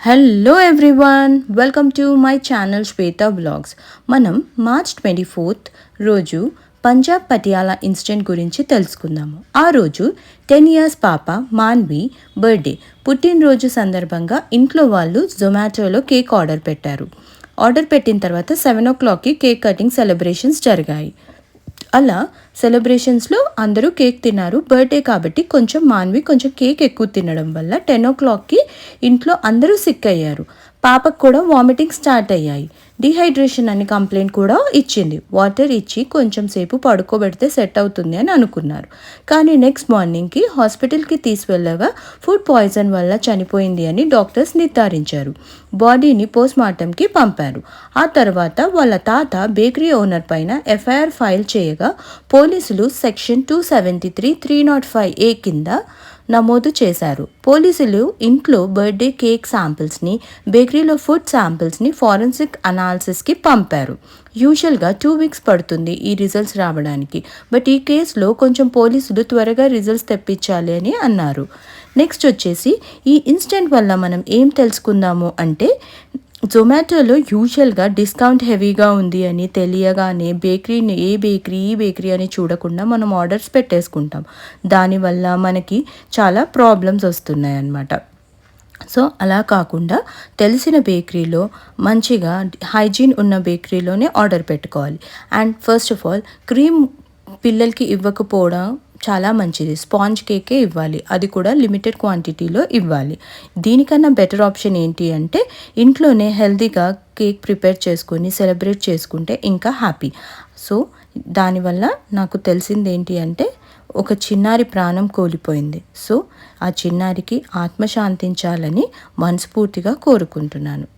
Hello everyone welcome to my channel Shweta blogs మనం March twenty fourth రోజు Punjab Patiala incident గురించి తెలుసుకుందాము. ఆ రోజు టెన్ ఇయర్స్ పాప మాన్వి బర్త్డే పుట్టినరోజు సందర్భంగా ఇంట్లో వాళ్ళు జొమాటోలో కేక్ ఆర్డర్ పెట్టారు. ఆర్డర్ పెట్టిన తర్వాత సెవెన్ ఓ క్లాక్కి కేక్ కటింగ్ సెలబ్రేషన్స్ జరిగాయి. అలా సెలబ్రేషన్స్లో అందరూ కేక్ తిన్నారు. బర్త్డే కాబట్టి కొంచెం మాన్వి కొంచెం కేక్ ఎక్కువ తినడం వల్ల టెన్ ఓ క్లాక్కి ఇంట్లో అందరూ సిక్ అయ్యారు. పాపకు కూడా వామిటింగ్ స్టార్ట్ అయ్యాయి. డిహైడ్రేషన్ అని కంప్లైంట్ కూడా ఇచ్చింది. వాటర్ ఇచ్చి కొంచెం సేపు పడుకోబెడితే సెట్ అవుతుంది అని అనుకున్నారు. కానీ నెక్స్ట్ మార్నింగ్కి హాస్పిటల్కి తీసుకెళ్ళగా ఫుడ్ పాయిజన్ వల్ల చనిపోయింది అని డాక్టర్స్ నిర్ధారించారు. బాడీని పోస్ట్ మార్టంకి పంపారు. ఆ తర్వాత వాళ్ళ తాత బేకరీ ఓనర్ పైన ఎఫ్ఐఆర్ ఫైల్ చేయగా పోలీసులు section two seventy three three naught five A కింద నమోదు చేశారు. పోలీసులు ఇంట్లో బర్త్డే కేక్ శాంపిల్స్ని బేకరీలో ఫుడ్ శాంపిల్స్ని ఫారెన్సిక్ అనాలిసిస్కి పంపారు. యూజువల్గా టూ వీక్స్ పడుతుంది ఈ రిజల్ట్స్ రావడానికి. బట్ ఈ కేసులో కొంచెం పోలీసులు త్వరగా రిజల్ట్స్ తెప్పించాలి అని అన్నారు. నెక్స్ట్ వచ్చేసి ఈ ఇన్సిడెంట్ వల్ల మనం ఏం తెలుసుకుందాము అంటే జొమాటోలో యూజువల్గా డిస్కౌంట్ హెవీగా ఉంది అని తెలియగానే బేకరీని ఏ బేకరీ ఈ బేకరీ అని చూడకుండా మనం ఆర్డర్స్ పెట్టేసుకుంటాం. దానివల్ల మనకి చాలా ప్రాబ్లమ్స్ వస్తున్నాయి అన్నమాట సో అలా కాకుండా తెలిసిన బేకరీలో మంచిగా హైజీన్ ఉన్న బేకరీలోనే ఆర్డర్ పెట్టుకోవాలి. And first of all cream పిల్లలకి ఇవ్వకపోవడం చాలా మంచిది. స్పాంజ్ కేకే ఇవ్వాలి. అది కూడా లిమిటెడ్ క్వాంటిటీలో ఇవ్వాలి. దీనికన్నా బెటర్ ఆప్షన్ ఏంటి అంటే ఇంట్లోనే హెల్తీగా కేక్ ప్రిపేర్ చేసుకొని సెలబ్రేట్ చేసుకుంటే ఇంకా హ్యాపీ. సో దానివల్ల నాకు తెలిసింది ఏంటి అంటే ఒక చిన్నారి ప్రాణం కోల్పోయింది. సో ఆ చిన్నారికి ఆత్మశాంతించాలని మనస్ఫూర్తిగా కోరుకుంటున్నాను.